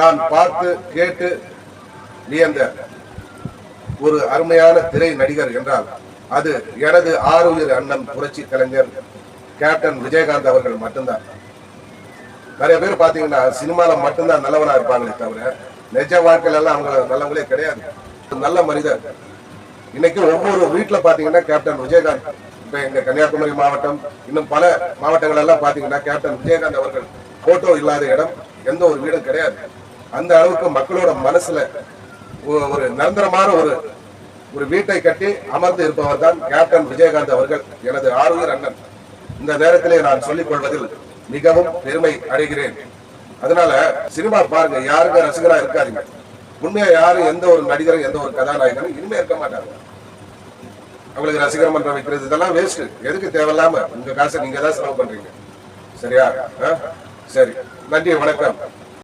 நான் பார்த்து கேட்டு வியந்த ஒரு அருமையான திரை நடிகர் என்றால் அது எனது ஆறுயிர் அண்ணன் புரட்சி கலைஞர் கேப்டன் விஜயகாந்த் அவர்கள் மட்டும்தான். நிறைய பேர் பார்த்தீங்கன்னா சினிமாவில் மட்டும்தான் நல்லவனாக இருப்பாங்களே தவிர நிஜ வாழ்க்கையில எல்லாம் அவங்க நல்லவங்களே கிடையாது. நல்ல மனிதர். இன்னைக்கு ஒவ்வொரு வீட்டில் பார்த்தீங்கன்னா கேப்டன் விஜயகாந்த் இப்போ எங்க கன்னியாகுமரி மாவட்டம் இன்னும் பல மாவட்டங்கள் எல்லாம் பார்த்தீங்கன்னா கேப்டன் விஜயகாந்த் அவர்கள் போட்டோ இல்லாத இடம் எந்த ஒரு வீடும் கிடையாது. அந்த அளவுக்கு மக்களோட மனசுல ஒரு நிரந்தரமான ஒரு ஒரு வீட்டை கட்டி அமர்ந்து இருப்பவர் தான் கேப்டன் விஜயகாந்த் அவர்கள் எனது ஆறுதல் அண்ணன். இந்த நேரத்திலே நான் சொல்லிக் கொள்வதில் மிகவும் பெருமை அடைகிறேன். அதனால சினிமா பாருங்க யாருக்கும் ரசிகரா இருக்காதீங்க. உண்மையா யாரும் எந்த ஒரு நடிகரும் எந்த ஒரு கதாநாயகனும் இனிமே இருக்க மாட்டாங்க. அவங்களுக்கு ரசிகர் மன்றம் வைக்கிறது இதெல்லாம் வேஸ்ட் எதுக்கு தேவையில்லாம உங்க காசை நீங்க தான் செலவு பண்றீங்க. சரியா? சரி. நன்றி வணக்கம்.